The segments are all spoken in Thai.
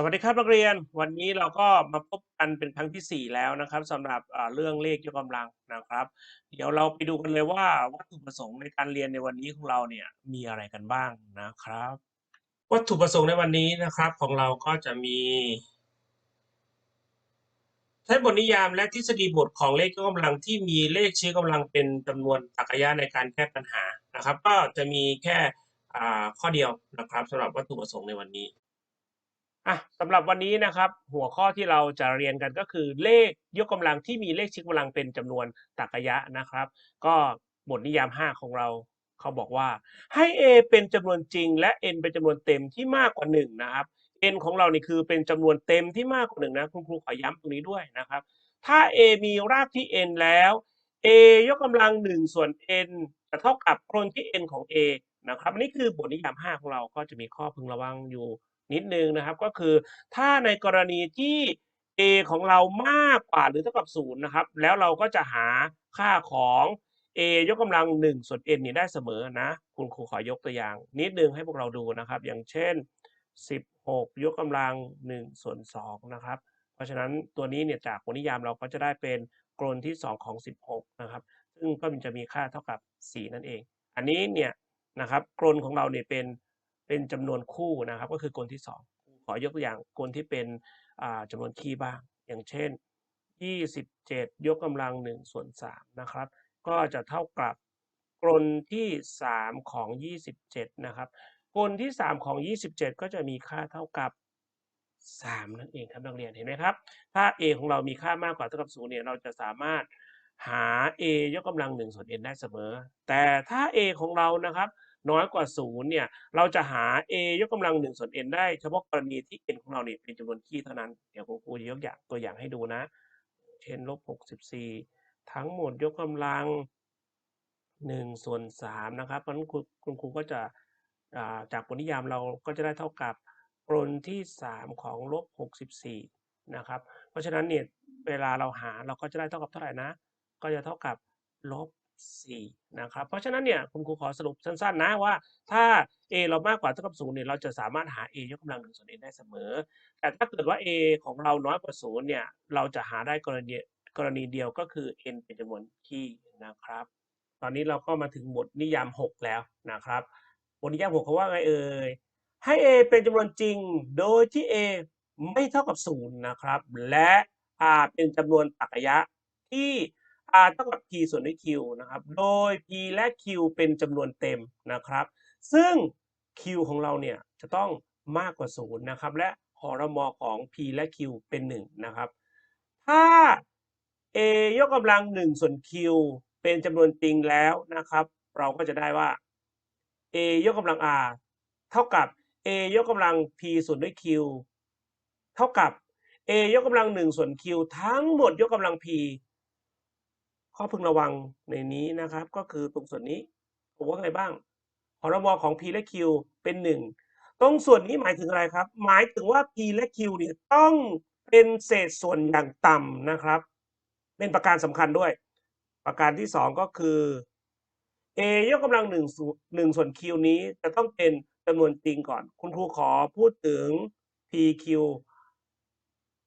สวัสดีครับนักเรียนวันนี้เราก็มาพบกันเป็นครั้งที่ 4 แล้วนะครับสำหรับเรื่องเลขยกกำลังนะครับ เดี๋ยวเราไปดูกันเลยว่าวัตถุประสงค์ในการเรียนในวันนี้ของเราเนี่ยมีอะไรกันบ้างนะครับ วัตถุประสงค์ในวันนี้นะครับของเราก็จะมีใช้บทนิยามและทฤษฎีบทของเลขยกกำลังที่มีเลขชี้กำลังเป็นจำนวนตรรกะในการแก้ปัญหานะครับ ก็จะมีแค่ข้อเดียวนะครับสำหรับวัตถุประสงค์ในวันนี้ อะสำหรับวันนี้นะครับหัวข้อที่เราจะเรียนกันก็คือเลขยกกำลังที่มีเลขชี้กำลังเป็นจำนวนตรรกะนะครับ ก็บทนิยาม 5 ของเราเขาบอกว่าให้ a เป็นจำนวนจริง และ n เป็นจำนวนเต็มที่มากกว่า1นะครับ n ของเรานี่คือเป็นจำนวนเต็มที่มากกว่า1นะคุณครูขอย้ำตรงนี้ด้วยนะครับ ถ้า a มีรากที่ n แล้ว a ยกกำลัง 1 ส่วน n จะเท่ากับกรนที่ n ของ a นะครับนนี้คือบทนิยาม 5 ของเราก็จะมีข้อพึงระวังอยู่ นิดนึงนะครับ ก็คือถ้าในกรณีที่ a ของเรามากกว่าหรือเท่ากับ0นะครับ แล้วเราก็จะหาค่าของ a ยกกำลัง1ส่วน n นี่ได้เสมอนะ คุณครูขอยกตัวอย่าง นิดนึงให้พวกเราดูนะครับ อย่างเช่น 16 ยกกำลัง1ส่วน2นะครับ เพราะฉะนั้นตัวนี้เนี่ยจากบทนิยามเราก็จะได้เป็นกรนที่ 2 ของ 16 นะครับ ซึ่งก็มันจะมีค่าเท่ากับ 4 นั่นเอง อันนี้เนี่ยนะครับกรนของเราเนี่ยเป็น เป็นจำนวนคู่นะครับ ก็คือกลที่ 2 ขอยกตัวอย่างกลที่เป็นอ่าจำนวนคีย์บ้าง อย่างเช่น 27 ยกกำลัง1ส่วน3นะครับ ก็จะเท่ากับกลที่ 3 ของ 27 นะครับกลที่ 3 ของ 27 ก็จะมีค่าเท่ากับ3นั่นเองครับนักเรียนเห็นไหมครับ ถ้า a ของเรามีค่ามากกว่าเท่ากับ0เนี่ยเราจะสามารถ a ยกกำลัง1ส่วน n ได้เสมอ แต่ถ้า a ของเรานะครับน้อยกว่า 0 เนี่ย เราจะหา a ยกกำลัง1ส่วน n ได้เฉพาะกรณีที่ n ของเราเนี่ยเป็นจำนวนคี่เท่านั้น เดี๋ยวครูจะยกอย่างตัวอย่างให้ดูนะ เช่นลบ64 ทั้งหมดยกกำลัง1ส่วน3นะครับเพราะนั้นคุณครูก็จะจากบทนิยามเราก็จะได้เท่ากับกลที่ 3 ของลบ64นะครับ เพราะฉะนั้นเนี่ยเวลาเราหาเราก็จะได้เท่ากับเท่าไหร่นะ ก็จะเท่ากับลบ4นะครับ เพราะฉะนั้นเนี่ยคุณครูขอสรุปสั้นๆนะว่า ถ้า a เรามากกว่าเท่ากับ0เนี่ยเราจะสามารถหา a ยกกำลัง1ส่วน n ได้เสมอ แต่ถ้าเกิดว่า a ของเราน้อยกว่า0เนี่ยเราจะหาได้กรณีกรณีเดียวก็คือ n เป็นจำนวนคี่นะครับ ตอนนี้เราก็มาถึงบทนิยาม 6 แล้วนะครับ บทนิยาม 6เขาว่าไงเอ่ยให้ a เป็นจำนวนจริง โดยที่ a ไม่เท่ากับ0นะครับ และ r เป็นจำนวนตรรกะที่ r เท่ากับ p ส่วนด้วย q นะครับ โดย p และ q เป็นจำนวนเต็มนะครับ ซึ่ง q ของเราเนี่ยจะต้องมากกว่า 0 นะครับ และหอรมอของ p และ q เป็น 1 นะครับ ถ้า a ยกกำลัง 1 ส่วน q เป็นจำนวนจริงแล้วนะครับ เราก็จะได้ว่า a ยกกำลัง r เท่ากับ a ยกกำลัง p ส่วนด้วย q เท่ากับ a ยกกำลัง 1 ส่วน q ทั้งหมดยกกำลัง p ข้อพึงระวังในนี้นะครับ ก็คือตรงส่วนนี้ผมว่าไงบ้างหอรมของ p และ q เป็น 1 ตรงส่วนนี้หมายถึงอะไรครับ หมายถึงว่า p และ q เนี่ยต้องเป็นเศษส่วนอย่างต่ำนะครับ เป็นประการสำคัญด้วย ประการที่ 2 ก็คือ a ยกกำลัง1ส่วน1ส่วน q นี้จะต้องเป็นจำนวนจริงก่อน คุณครูขอพูดถึง p q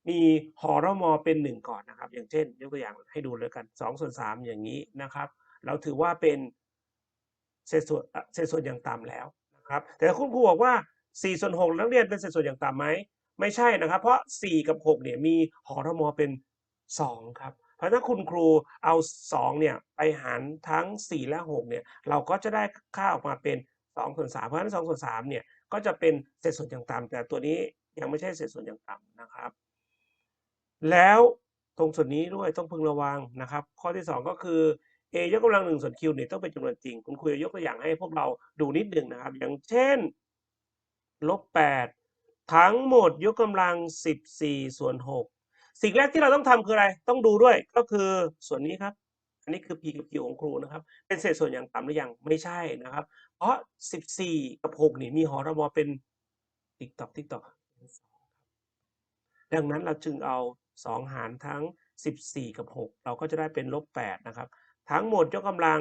มีหอรมอเป็น1ก่อนนะครับ อย่างเช่น ยกตัวอย่างให้ดูเลยกัน2ส่วน3อย่างนี้นะครับ เราถือว่าเป็นเศษส่วนเศษส่วนอย่างต่ำแล้วนะครับ แต่คุณครูบอกว่า4ส่วน6นักเรียนเป็นเศษส่วนอย่างต่ำไหมไม่ใช่นะครับ เพราะ4กับ6เนี่ยมีหอรมอเป็น2ครับเพราะถ้าคุณครูเอา2เนี่ยไปหารทั้ง 4 และ6เนี่ยเราก็จะได้ค่าออกมาเป็น2ส่วน3เพราะฉะนั้น2ส่วน3เนี่ยก็จะเป็นเศษส่วนอย่างต่ำแต่ตัวนี้ยังไม่ใช่เศษส่วนอย่างต่ำนะครับ แล้วตรงส่วนนี้ด้วยต้องพึงระวังนะครับ ข้อที่ 2 ก็คือ a ยกกำลัง1ส่วน q เนี่ยต้องเป็นจำนวนจริง คุณครูยกตัวอย่างให้พวกเราดูนิดหนึ่งนะครับ อย่างเช่นลบ8ทั้งหมดยกกำลัง 14 ส่วน 6 สิ่งแรกที่เราต้องทำคืออะไร ต้องดูด้วยก็คือส่วนนี้ครับ อันนี้คือ p กับ q ของครูนะครับ เป็นเศษส่วนอย่างต่ำหรือยังไม่ใช่นะครับ เพราะ 14 กับ 6 นี่มีหอรมอเป็นติ๊กตอกติ๊กตอกดังนั้นเราจึงเอา 2 หารทั้ง 14 กับ 6 เราก็จะได้เป็นลบ8นะครับ ทั้งหมดยกกำลัง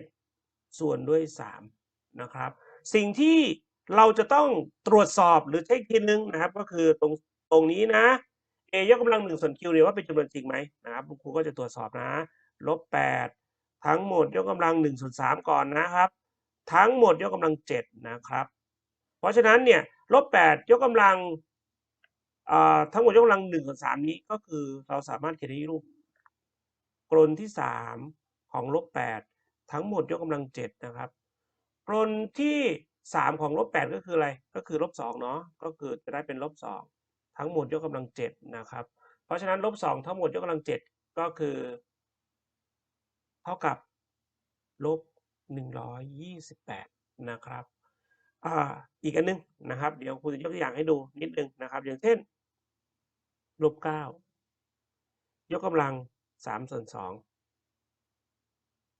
7 ส่วนด้วย 3 นะครับ สิ่งที่เราจะต้องตรวจสอบหรือเช็คทีนึงนะครับ ก็คือตรงตรงนี้นะ a ยกกำลังหนึ่งส่วน q เนี่ยว่าเป็นจำนวนจริงไหมนะครับครูก็จะตรวจสอบนะลบแปดทั้งหมดยกกำลังหนึ่งส่วนสามก่อนนะครับ ทั้งหมดยกกำลังเจ็ดนะครับ เพราะฉะนั้นเนี่ยลบแปดยกกำลัง ทั้งหมดยกกำลังหนึ่งส่วนสามนี้ก็คือเราสามารถเขียนได้รูปกลนที่สามของลบแปดทั้งหมดยกกำลังเจ็ดนะครับกลนที่สามของลบแปดก็คืออะไรก็คือลบสองเนาะก็คือจะได้เป็นลบสองทั้งหมดยกกำลังเจ็ดนะครับ เพราะฉะนั้นลบสองทั้งหมดยกกำลังเจ็ดก็คือ เท่ากับลบหนึ่งร้อยยี่สิบแปดนะครับอ่าอีกอันหนึงนะครับ เดี๋ยวครูจะยกตัวอย่างให้ดูนิดนึงนะครับ อย่างเช่น ลบเก้ายกกำลังสามส่วนสอง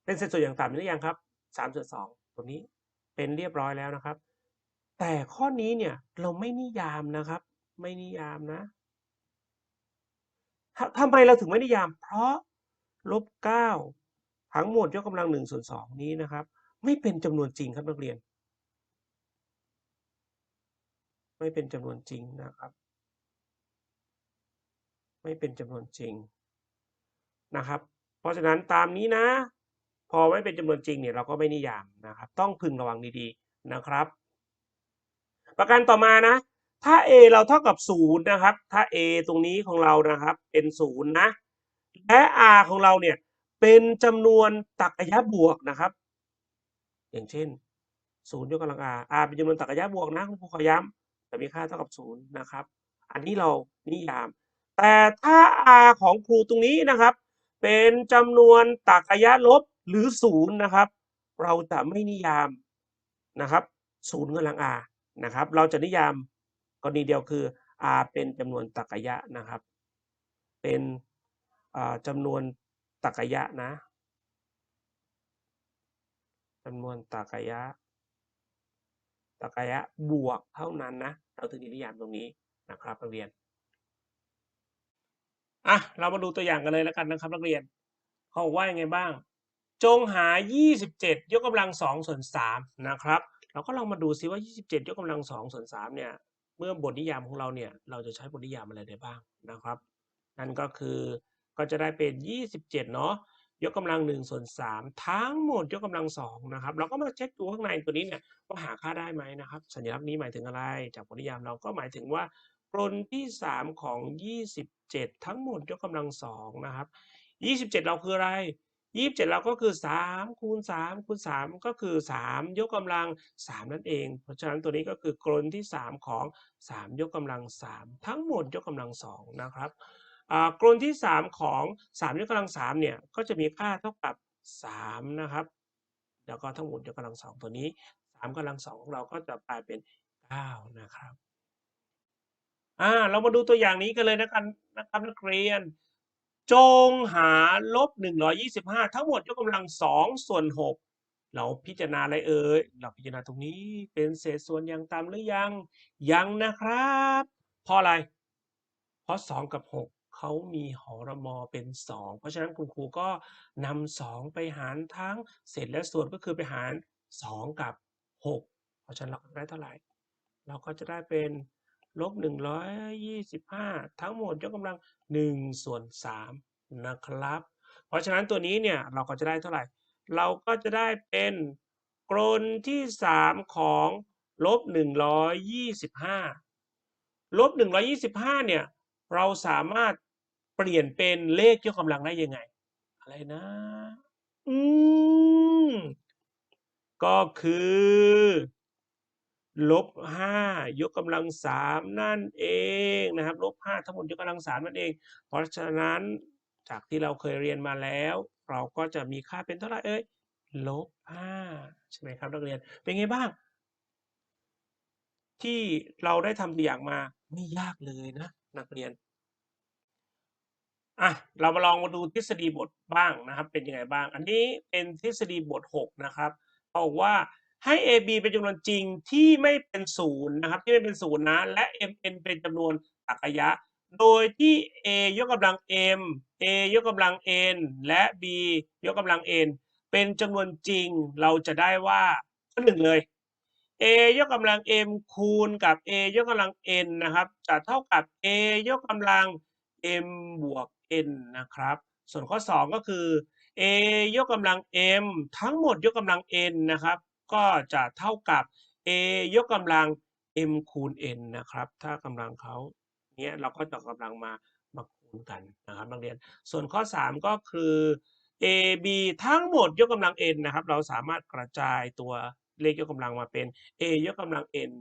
เป็นเศษส่วนอย่างต่ำหรือยังครับสามส่วนสองตัวนี้เป็นเรียบร้อยแล้วนะครับ แต่ข้อนี้เนี่ยเราไม่นิยามนะครับ ไม่นิยามนะทำทำไมเราถึงไม่นิยาม เพราะลบเก้าทั้งหมดยกกำลังหนึ่งส่วนสองนี้นะครับ ไม่เป็นจำนวนจริงครับนักเรียน ไม่เป็นจำนวนจริงนะครับ ไม่เป็นจำนวนจริงนะครับ เพราะฉะนั้นตามนี้นะ พอไม่เป็นจำนวนจริงเนี่ยเราก็ไม่นิยามนะครับ ต้องพึงระวังดีๆนะครับ ประการต่อมานะ ถ้า a เราเท่ากับศูนย์นะครับ ถ้า a ตรงนี้ของเรานะครับ เป็นศูนย์นะและ r ของเราเนี่ยเป็นจำนวนตรรกะบวกนะครับ อย่างเช่นศูนย์ยกกำลัง r r เป็นจำนวนตรรกะบวกนะคุณครูขอย้ำแต่มีค่าเท่ากับศูนย์นะครับ อันนี้เรานิยาม แต่ถ้า r ของครูตรงนี้นะครับ เป็นจำนวนตรรกะลบหรือศูนย์นะครับ เราจะไม่นิยามนะครับศูนย์กำลัง r นะครับ เราจะนิยามกรณีเดียวคือ r เป็นจำนวนตรรกะนะครับ เป็นจำนวนตรรกะนะจำนวนตรรกะตรรกะบวกเท่านั้นนะ เราถึงนิยามตรงนี้นะครับนักเรียน อะเรามาดูตัวอย่างกันเลยแล้วกันนะครับ นักเรียนเขาบอกว่ายังไงบ้าง จงหา 27 ยกกำลัง2ส่วน3นะครับ เราก็ลองมาดูซิว่า 27 ยกกำลัง2ส่วน3เนี่ยเมื่อบทนิยามของเราเนี่ยเราจะใช้บทนิยามอะไรได้บ้างนะครับ นั่นก็คือก็จะได้เป็น 27 เนาะยกกำลัง1ส่วน3ทั้งหมดยกกำลัง2นะครับ เราก็มาเช็คดูข้างในตัวนี้เนี่ยว่าหาค่าได้ไหมนะครับ สัญลักษณ์นี้หมายถึงอะไร จากบทนิยามเราก็หมายถึงว่า กลที่ 3 ของ 27 ทั้งหมดยกกำลัง2นะครับ 27 เราคืออะไร 27 เราก็คือ 3 คูณ 3 คูณ 3 ก็คือ 3 ยกกำลัง 3 นั่นเอง เพราะฉะนั้นตัวนี้ก็คือกลที่ 3 ของ 3 ยกกำลัง 3 ทั้งหมดยกกำลัง2นะครับกลที่ 3 ของ 3 ยกกำลัง 3 เนี่ย ก็จะมีค่าเท่ากับ 3 นะครับ แล้วก็ทั้งหมดยกกำลัง2ตัวนี้3กำลัง2ของเราก็จะกลายเป็น 9 นะครับ อ่าเรามาดูตัวอย่างนี้กันเลยนะครับนะครับนักเรียน จงหาลบ 125 ทั้งหมดยกกำลัง 2 ส่วน 6 เราพิจารณาอะไรเอ่ยเราพิจารณาตรงนี้เป็นเศษส่วนอย่างต่ำหรือยัง ยังนะครับ เพราะอะไร เพราะ 2 กับ 6เขามีหอรมอเป็น 2 เพราะฉะนั้นคุณครูก็นำ2ไปหารทั้งเศษและส่วนก็คือไปหาร 2 กับ 6 เพราะฉะนั้นเราได้เท่าไหร่ เราก็จะได้เป็น ลบ 125 ทั้งหมดยกกำลัง1ส่วน3นะครับ เพราะฉะนั้นตัวนี้เนี่ยเราก็จะได้เท่าไหร่ เราก็จะได้เป็นกลที่ 3 ของลบ 125 ลบ 125 เนี่ย เราสามารถเปลี่ยนเป็นเลขยกกำลังได้ยังไง อะไรนะ อืม ก็คือ ลบ5ยกกำลัง3นั่นเองนะครับลบ5ทั้งหมดยกกำลัง3นั่นเอง เพราะฉะนั้นจากที่เราเคยเรียนมาแล้ว เราก็จะมีค่าเป็นเท่าไหร่เอ่ยลบ5ใช่ไหมครับนักเรียนเป็นไงบ้าง ที่เราได้ทำตัวอย่างมาไม่ยากเลยนะ นักเรียนอะเรามาลองมาดูทฤษฎีบทบ้างนะครับ เป็นยังไงบ้าง อันนี้เป็นทฤษฎีบท 6 นะครับบอกว่า ให้ AB เป็นจำนวนจริงที่ไม่เป็นศูนย์นะครับที่ไม่เป็นศูนย์นะและ MN เป็นจำนวนตรรกะยะ โดยที่ A ยกกำลัง M A ยกกำลัง N และ B ยกกำลัง N เป็นจำนวนจริงเราจะได้ว่าข้อหนึ่งเลย a ยกกำลัง m คูณกับ a ยกกำลัง n นะครับจะเท่ากับ a ยกกำลัง m บวก n นะครับ ส่วนข้อ 2 ก็คือ a ยกกำลัง m ทั้งหมดยกกำลัง n นะครับ ก็จะเท่ากับ a ยกกำลัง m คูณ n นะครับ ถ้ากำลังเขาเนี้ยเราก็จะกำลังมามาคูณกันนะครับนักเรียน ส่วนข้อ 3 ก็คือ a b ทั้งหมดยกกำลัง n นะครับ เราสามารถกระจายตัวเลขยกกำลังมาเป็น a ยกกำลัง n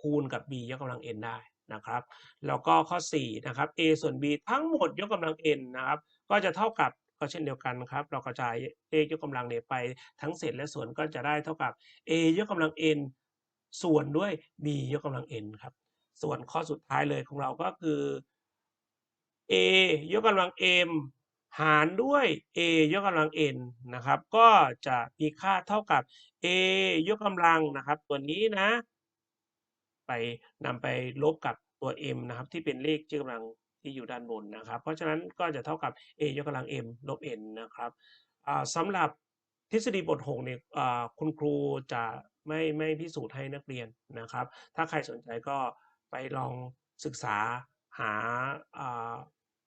คูณกับ b ยกกำลัง n ได้นะครับ แล้วก็ข้อ4นะครับ a ส่วน b ทั้งหมดยกกำลัง n นะครับ ก็จะเท่ากับ ก็เช่นเดียวกันครับ เรากระจายเลขยกกำลังเนี่ยไปทั้งเศษและส่วนก็จะได้เท่ากับ a ยกกำลัง n ส่วนด้วย b ยกกำลัง n ครับ ส่วนข้อสุดท้ายเลยของเราก็คือ a ยกกำลัง m หารด้วย a ยกกำลัง n นะครับ ก็จะมีค่าเท่ากับ a ยกกำลังนะครับ ตัวนี้นะ ไปนำไปลบกับตัว m นะครับ ที่เป็นเลขชื่อกำลัง ที่อยู่ด้านบนนะครับ เพราะฉะนั้นก็จะเท่ากับ a ยกกำลัง m ลบ n นะครับสำหรับทฤษฎีบท6เนี่ยคุณครูจะไม่ไม่พิสูจน์ให้นักเรียนนะครับ ถ้าใครสนใจก็ไปลองศึกษาหา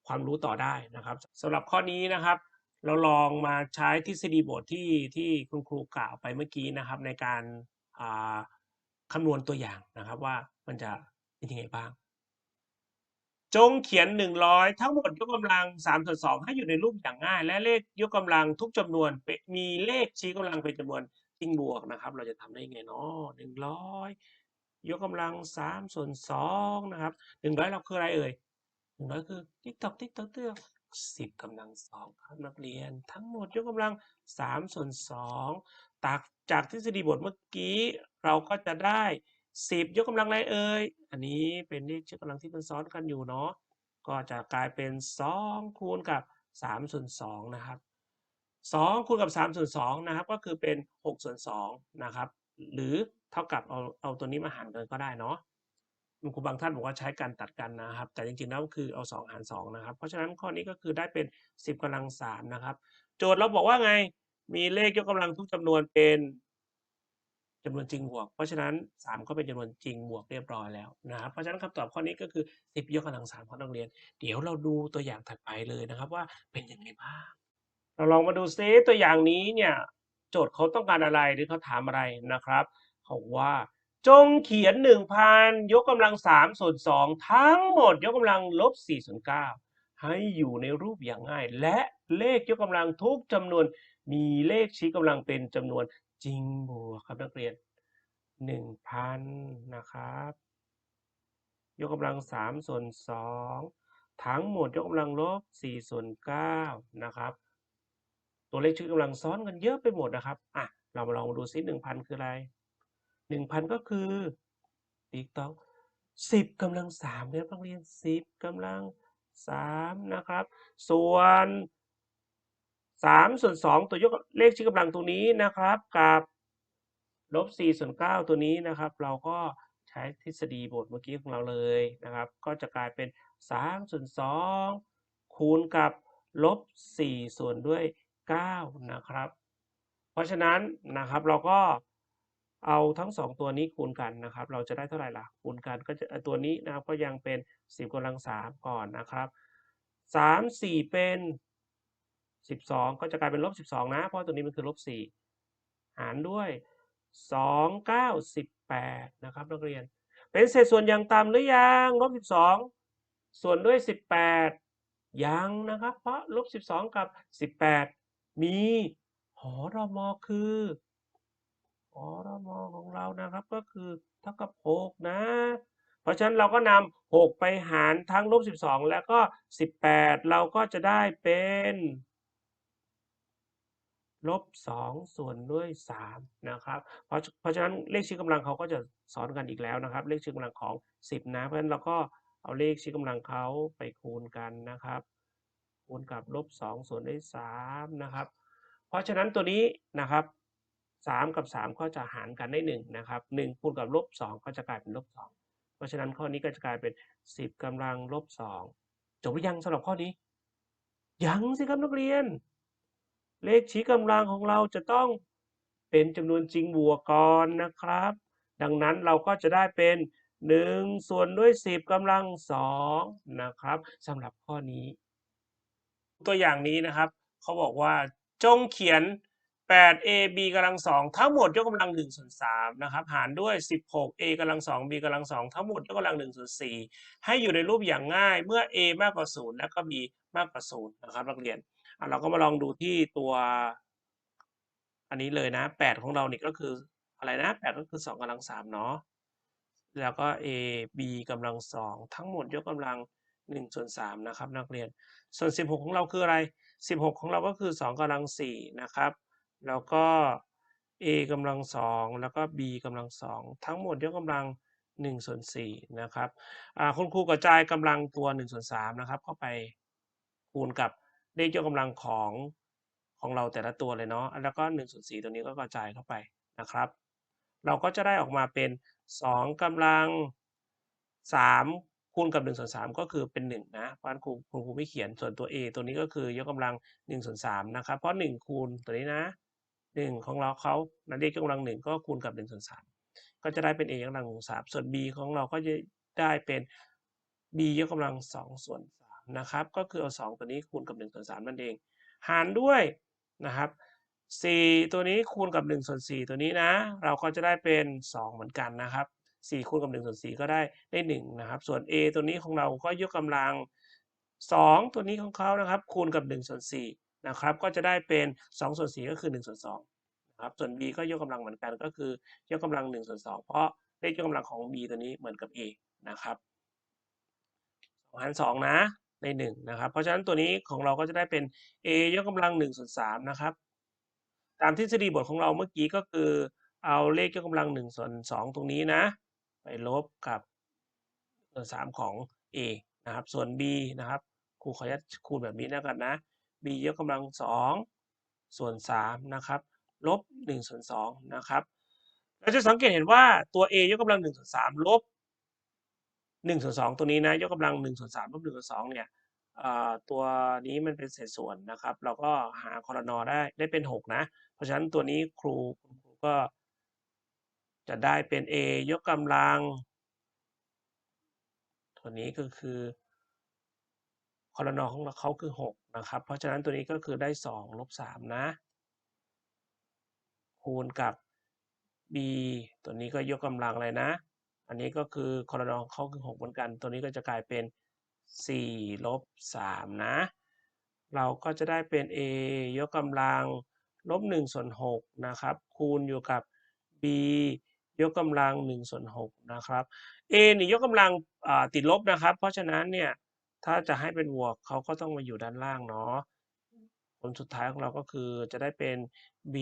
ความรู้ต่อได้นะครับสำหรับข้อนี้นะครับ เราลองมาใช้ทฤษฎีบทที่ที่คุณครูกล่าวไปเมื่อกี้นะครับ ในการคำนวณตัวอย่างนะครับว่ามันจะเป็นยังไงบ้าง จงเขียน 100 ทั้งหมดยกกำลัง3ส่วน2ให้อยู่ในรูปอย่างง่าย และเลขยกกำลังทุกจำนวนมีเลขชี้กำลังเป็นจำนวนจริงบวกนะครับ เราจะทำได้ไงเนาะ100 ยกกำลัง3ส่วน2นะครับ 100 เราคืออะไรเอ่ย 100 คือติ๊กตอกติ๊กตอกเตื้อ10กำลัง2ครับนักเรียน ทั้งหมดยกกำลัง3ส่วน2ตักจากทฤษฎีบทเมื่อกี้เราก็จะได้ สิบยกกำลังอะไรเอ่ย อันนี้เป็นเลขยกกำลังที่มันซ้อนกันอยู่เนาะ ก็จะกลายเป็นสองคูณกับสามส่วนสองนะครับสองคูณกับสามส่วนสองนะครับ ก็คือเป็นหกส่วนสองนะครับ หรือเท่ากับเอาเอาตัวนี้มาหารกันก็ได้เนาะคุณครูบางท่านบอกว่าใช้การตัดกันนะครับ แต่จริงๆแล้วคือเอาสองหารสองนะครับ เพราะฉะนั้นข้อนี้ก็คือได้เป็นสิบกำลังสามนะครับ โจทย์เราบอกว่าไง มีเลขยกกำลังทุกจำนวนเป็น จำนวนจริงบวก เพราะฉะนั้น 3 ก็เป็นจำนวนจริงบวกเรียบร้อยแล้วนะครับ เพราะฉะนั้นคำตอบข้อนี้ก็คือ 10 ยกกำลัง3ของนักเรียน เดี๋ยวเราดูตัวอย่างถัดไปเลยนะครับว่าเป็นยังไงบ้าง เราลองมาดูซิตัวอย่างนี้เนี่ยโจทย์เขาต้องการอะไรหรือเขาถามอะไรนะครับเขาว่าจงเขียน 1,000 ยกกำลัง3ส่วน2ทั้งหมดยกกำลังลบ4ส่วน9ให้อยู่ในรูปอย่างง่าย และเลขยกกำลังทุกจำนวนมีเลขชี้กำลังเป็นจำนวน จริงบวกครับนักเรียน 1,000 นะครับ ยกกำลัง 3 ส่วน 2 ทั้งหมดยกกำลังลบ 4 ส่วน 9 นะครับ ตัวเลขชื่อกำลังซ้อนกันเยอะไปหมดนะครับ อะ เรามาลองมาดูซิ 1,000 คืออะไร 1,000 ก็คือติ๊กต๊อก10กำลัง3ครับนักเรียน 10กำลัง3นะครับ ส่วน 3 ส่วน 2 ตัวยกเลขชี้กำลังตรงนี้นะครับ กับลบ4ส่วน 9 ตัวนี้นะครับ เราก็ใช้ทฤษฎีบทเมื่อกี้ของเราเลยนะครับ ก็จะกลายเป็น 3 ส่วน 2 คูณกับลบ 4 ส่วนด้วย 9 นะครับ เพราะฉะนั้นนะครับเราก็เอาทั้งสองตัวนี้คูณกันนะครับ เราจะได้เท่าไหร่ล่ะ คูณกันก็จะตัวนี้นะครับก็ยังเป็น 10กำลัง3ก่อนนะครับ 3 4 เป็น 12 ก็จะกลายเป็นลบ 12 นะ เพราะตัวนี้มันคือลบ 4 หารด้วย 2 9 18 นะครับนักเรียน เป็นเศษส่วนอย่างต่ำหรือยังลบ 12 ส่วนด้วย 18 ยังนะครับ เพราะลบ 12 กับ 18 มีหอรมอคือหอรมอของเรานะครับก็คือเท่ากับ 6 นะ เพราะฉะนั้นเราก็นำ6 ไปหารทั้งลบ 12 แล้วก็ 18 เราก็จะได้เป็น ลบ2ส่วนด้วย3นะครับเพราะเพราะฉะนั้นเลขชี้กำลังเขาก็จะสอนกันอีกแล้วนะครับ เลขชี้กำลังของ 10 นะเพราะฉะนั้นเราก็เอาเลขชี้กำลังเขาไปคูณกันนะครับ คูณกับลบ2ส่วนด้วย3นะครับ เพราะฉะนั้นตัวนี้นะครับ 3 กับ 3 ก็จะหารกันได้1นะครับ1คูณกับลบ2ก็จะกลายเป็นลบ2เพราะฉะนั้นข้อนี้ก็จะกลายเป็น 10กำลังลบ2จบหรือยังสำหรับข้อนี้ยังสิครับนักเรียน เลขชี้กำลังของเราจะต้องเป็นจำนวนจริงบวกก่อนนะครับ ดังนั้นเราก็จะได้เป็น1ส่วนด้วย 10กำลัง2นะครับสำหรับข้อนี้ ตัวอย่างนี้นะครับเขาบอกว่าจงเขียน 8ab กำลังสองทั้งหมดยกกำลัง1ส่วน3นะครับหารด้วย 16a กำลังสอง b กำลังสองทั้งหมดยกกำลัง1ส่วน4ให้อยู่ในรูปอย่างง่ายเมื่อ a มากกว่า 0 และก็ b มากกว่า0นะครับนักเรียนเราก็มาลองดูที่ตัวอันนี้เลยนะ 8 ของเรานี่ก็คืออะไรนะ 8 ก็คือ 2กำลัง3เนาะแล้วก็ a b กำลังสองทั้งหมดยกกำลัง1ส่วน3นะครับนักเรียน ส่วน 16 ของเราคืออะไร 16 ของเราก็คือ 2กำลัง4นะครับ แล้วก็ a กำลังสองแล้วก็ b กำลังสองทั้งหมดยกกำลัง1ส่วน4นะครับคุณครูกระจายกำลังตัว1ส่วน3นะครับเข้าไป คูณกับเลขยกกำลังของของเราแต่ละตัวเลยเนาะแล้วก็1ส่วน4ตัวนี้ก็กระจายเข้าไปนะครับ เราก็จะได้ออกมาเป็น 2กำลัง 3 คูณกับ1ส่วน3ก็คือเป็น 1 นะเพราะนั้นครูคุณครูไม่เขียนส่วนตัว a ตัวนี้ก็คือยกกำลัง1ส่วน3นะครับเพราะ 1 คูณตัวนี้นะ 1 ของเราเขานั่นเลขยกกำลัง 1 ก็คูณกับ1ส่วน3ก็จะได้เป็น a ยกกำลัง3ส่วน b ของเราก็จะได้เป็น b ยกกำลัง2ส่วน นะครับ ก็คือเอา2ตัวนี้คูณกับ1ส่วน3นั่นเอง หารด้วยนะครับ4ตัวนี้คูณกับ1ส่วน4ตัวนี้นะ เราก็จะได้เป็น 2 เหมือนกันนะครับ4คูณกับ1ส่วน4ก็ได้ได้1นะครับ ส่วน a ตัวนี้ของเราก็ยกกำลัง 2 ตัวนี้ของเขานะครับ คูณกับ1ส่วน4นะครับ ก็จะได้เป็น2ส่วน4ก็คือ1ส่วน2นะครับ ส่วน b ก็ยกกำลังเหมือนกันก็คือยกกำลัง1ส่วน2เพราะเลขยกกำลังของ b ตัวนี้เหมือนกับ a นะครับ2หาร2นะ ใน 1 นะครับ เพราะฉะนั้นตัวนี้ของเราก็จะได้เป็น a ยกกำลัง1ส่วน3นะครับ ตามทฤษฎีบทของเราเมื่อกี้ก็คือเอาเลขยกกำลัง1ส่วน2ตรงนี้นะ ไปลบกับส่วน3ของ a นะครับ ส่วน b นะครับครูขออนุญาตคูณแบบนี้แล้วกันนะ b ยกกำลัง2ส่วน3นะครับ ลบ1ส่วน2นะครับ เราจะสังเกตเห็นว่าตัว a ยกกำลัง1ส่วน3ลบ 1ส่วน2ตัวนี้นะยกกำลัง1ส่วน3ลบ1ส่วน2เนี่ยตัวนี้มันเป็นเศษส่วนนะครับ เราก็หาคอรนอได้ได้เป็น6นะ เพราะฉะนั้นตัวนี้ครูคุณครูก็จะได้เป็น a ยกกำลัง ตัวนี้ก็คือคอรนอของเขาคือ6นะครับ เพราะฉะนั้นตัวนี้ก็คือได้2ลบ3นะ คูณกับ b ตัวนี้ก็ยกกำลังอะไรนะ อันนี้ก็คือคอรนอของเขาคือ6เหมือนกัน ตัวนี้ก็จะกลายเป็น4ลบ3นะ เราก็จะได้เป็น a ยกกำลังลบ1ส่วน6นะครับ คูณอยู่กับ b ยกกำลัง1ส่วน6นะครับ a นี่ยกกำลังติดลบนะครับ เพราะฉะนั้นเนี่ยถ้าจะให้เป็นบวกเขาก็ต้องมาอยู่ด้านล่างเนาะผลสุดท้ายของเราก็คือจะได้เป็น b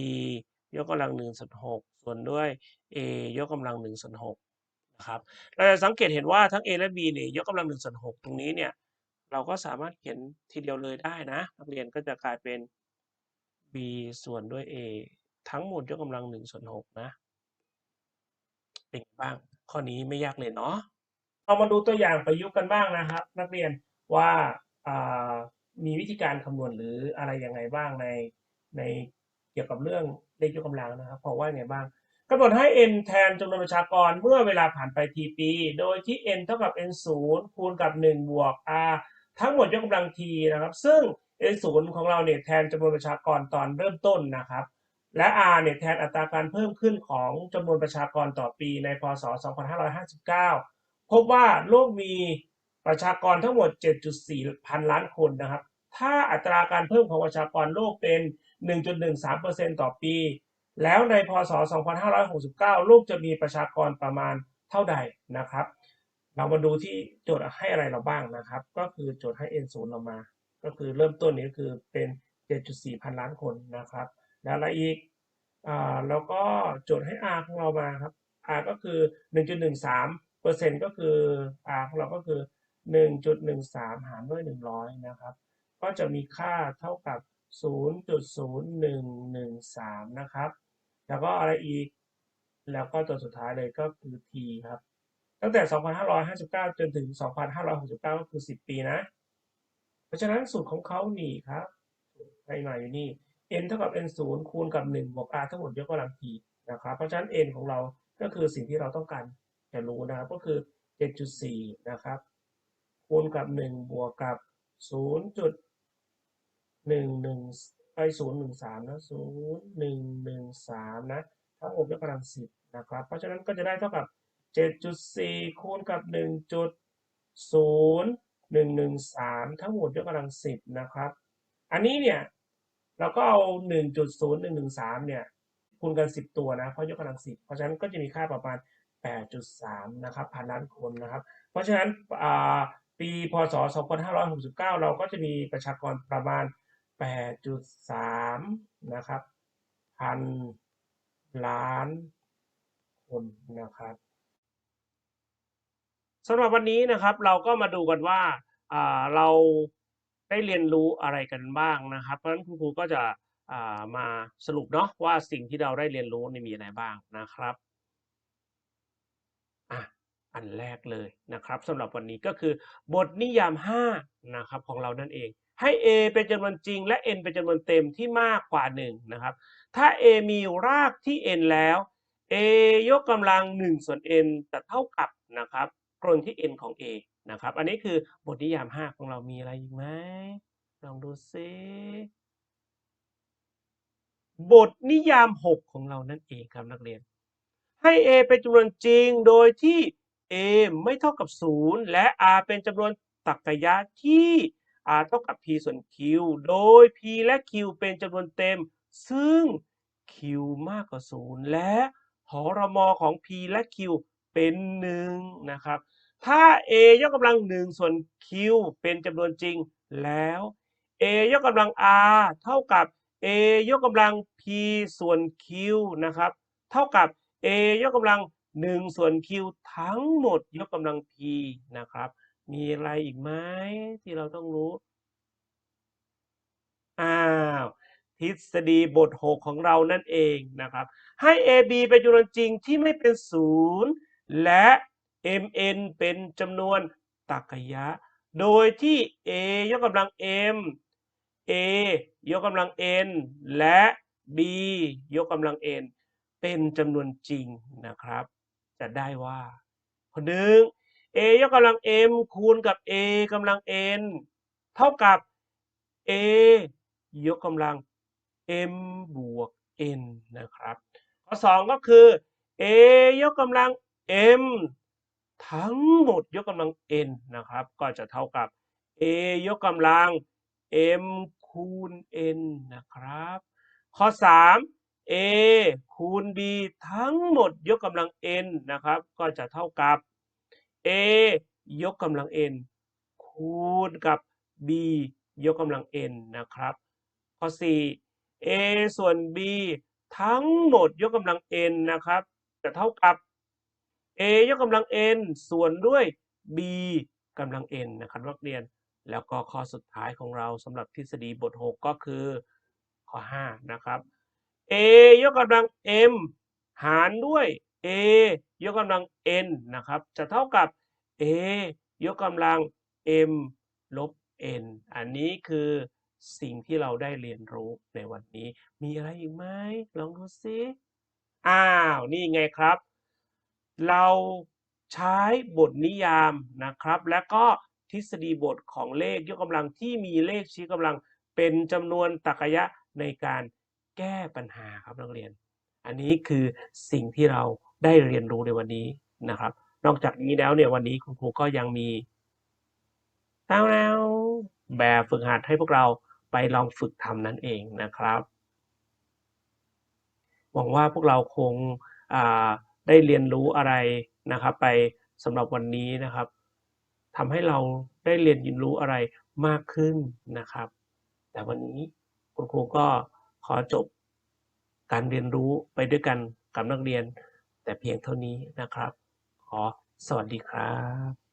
ยกกำลัง1ส่วน6ส่วนด้วย a ยกกำลัง1ส่วน6 นะครับเราจะสังเกตเห็นว่าทั้ง a และ b เนี่ยยกกำลัง1ส่วน6ตรงนี้เนี่ยเราก็สามารถเขียนทีเดียวเลยได้นะ นักเรียนก็จะกลายเป็น b ส่วนด้วย a ทั้งหมดยกกำลัง1ส่วน6นะเป็นบ้าง ข้อนี้ไม่ยากเลยเนาะเรามาดูตัวอย่างประยุกต์กันบ้างนะครับ นักเรียนว่ามีวิธีการคำนวณหรืออะไรยังไงบ้างในในเกี่ยวกับเรื่องเลขยกกำลังนะครับ เพราะว่าไงบ้าง กำหนดให้ n แทนจำนวนประชากรเมื่อเวลาผ่านไป t ปี โดยที่ n เท่ากับ n 0คูณกับ 1 บวก r ทั้งหมดยกกำลัง t นะครับ ซึ่ง n 0ของเราเนี่ยแทนจำนวนประชากรตอนเริ่มต้นนะครับ และ r เนี่ยแทนอัตราการเพิ่มขึ้นของจำนวนประชากรต่อปีในพศ 2559 พบว่าโลกมีประชากรทั้งหมด 7.4 พันล้านคนนะครับ ถ้าอัตราการเพิ่มของประชากรโลกเป็น 1.13%ต่อปี แล้วในพศ 2569 โลกจะมีประชากรประมาณเท่าใดนะครับ เรามาดูที่โจทย์ให้อะไรเราบ้างนะครับ ก็คือโจทย์ให้ n 0เรามา ก็คือเริ่มต้นนี้ก็คือเป็น 7.4 พันล้านคนนะครับ แล้วอะไรอีกอ่าแล้วก็โจทย์ให้ r ของเรามาครับ r ก็คือ 1.13เปอร์เซ็นต์ก็คือ r ของเราก็คือ 1.13 หารด้วย 100 นะครับ ก็จะมีค่าเท่ากับ 0.0113 นะครับ แล้วก็อะไรอีก แล้วก็ตัวสุดท้ายเลยก็คือ t ครับ ตั้งแต่ 2559 จนถึง 2569 ก็คือ 10 ปีนะ เพราะฉะนั้นสูตรของเขานี่ครับให้มาอยู่นี่ n เท่ากับ n 0คูณกับ 1 บวก r ทั้งหมดยกกำลัง t นะครับ เพราะฉะนั้น n ของเราก็คือสิ่งที่เราต้องการจะรู้นะครับก็คือ 7.4 นะครับ คูณกับ 1 บวกกับ 0.11 ไปศูนย์หนึ่งสามนะศูนย์หนึ่งหนึ่งสามนะเท่ากับยกกำลังสิบนะครับ เพราะฉะนั้นก็จะได้เท่ากับเจ็ดจุดสี่คูณกับหนึ่งจุดศูนย์หนึ่งหนึ่งสามทั้งหมดยกกำลังสิบนะครับ อันนี้เนี่ยเราก็เอาหนึ่งจุดศูนย์หนึ่งหนึ่งสามเนี่ยคูณกันสิบตัวนะเพราะยกกำลังสิบเพราะฉะนั้นก็จะมีค่าประมาณแปดจุดสามนะครับพันล้านคนนะครับ เพราะฉะนั้นปีพศสองพันห้าร้อยหกสิบเก้าเราก็จะมีประชากรประมาณ 8.3 นะครับ พันล้านคนนะครับสำหรับวันนี้นะครับเราก็มาดูกันว่าเราได้เรียนรู้อะไรกันบ้างนะครับ เพราะฉะนั้นคุณครูก็จะามาสรุปเนาะว่าสิ่งที่เราได้เรียนรู้นี่มีอะไรบ้างนะครับอะอันแรกเลยนะครับสำหรับวันนี้ก็คือบทนิยาม5นะครับของเรานั่นเอง ให้ a เป็นจำนวนจริงและ n เป็นจำนวนเต็มที่มากกว่า1นะครับ ถ้า a มีรากที่ n แล้ว a ยกกำลัง 1 ส่วน n จะเท่ากับนะครับกรนที่ n ของ a นะครับ อันนี้คือบทนิยาม 5 ของเรามีอะไรอีกไหมลองดูซิบทนิยาม 6 ของเรานั่นเองครับนักเรียน ให้ a เป็นจำนวนจริงโดยที่ a ไม่เท่ากับ 0 และ r เป็นจำนวนตรรกะที่ r เท่ากับ p ส่วน q โดย p และ q เป็นจำนวนเต็ม ซึ่ง q มากกว่า 0 และหรมของ p และ q เป็น 1 นะครับ ถ้า a ยกกำลัง 1 ส่วน q เป็นจำนวนจริงแล้ว a ยกกำลัง r เท่ากับ a ยกกำลัง p ส่วน q นะครับ เท่ากับ a ยกกำลัง 1 ส่วน q ทั้งหมดยกกำลัง p นะครับ มีอะไรอีกไหมที่เราต้องรู้ อ้าว ทฤษฎีบท 6 ของเรานั่นเองนะครับ ให้ AB เป็นจำนวนจริงที่ไม่เป็น0และ MN เป็นจำนวนตรรกะโดยที่ A ยกกำลัง M A ยกกำลัง n และ b ยกกำลัง n เป็นจำนวนจริงนะครับ จะได้ว่าข้อหนึ่ง a ยกกำลัง m คูณกับ a กำลัง n เท่ากับ a ยกกำลัง m บวก n นะครับ ข้อสองก็คือ a ยกกำลัง m ทั้งหมดยกกำลัง n นะครับ ก็จะเท่ากับ a ยกกำลัง m คูณ n นะครับ ข้อ 3 a คูณ b ทั้งหมดยกกำลัง n นะครับ ก็จะเท่ากับ a ยกกำลัง n คูณกับ b ยกกำลัง n นะครับ ข้อ 4 a ส่วน b ทั้งหมดยกกำลัง n นะครับ จะเท่ากับ a ยกกำลัง n ส่วนด้วย b กำลัง n นะครับนักเรียน แล้วก็ข้อสุดท้ายของเราสำหรับทฤษฎีบท 6 ก็คือข้อ 5 นะครับ a ยกกำลัง m หารด้วย a ยกกำลัง n นะครับ จะเท่ากับ a ยกกำลัง m ลบ n อันนี้คือสิ่งที่เราได้เรียนรู้ในวันนี้ มีอะไรอีกไหมลองดูซิอ้าว นี่ไงครับ เราใช้บทนิยามนะครับ และก็ทฤษฎีบทของเลขยกกำลังที่มีเลขชี้กำลังเป็นจำนวนตรรกะในการแก้ปัญหาครับนักเรียน อันนี้คือสิ่งที่เราได้เรียนรู้ในวันนี้นะครับ นอกจากนี้แล้วเนี่ยวันนี้คุณครูก็ยังมีแล้วแบบฝึกหัดให้พวกเราไปลองฝึกทำนั่นเองนะครับ หวังว่าพวกเราคงได้เรียนรู้อะไรนะครับ ไปสำหรับวันนี้นะครับทำให้เราได้เรียนรู้อะไรมากขึ้นนะครับ แต่วันนี้คุณครูก็ขอจบการเรียนรู้ไปด้วยกันกับนักเรียน แต่เพียงเท่านี้นะครับ ขอสวัสดีครับ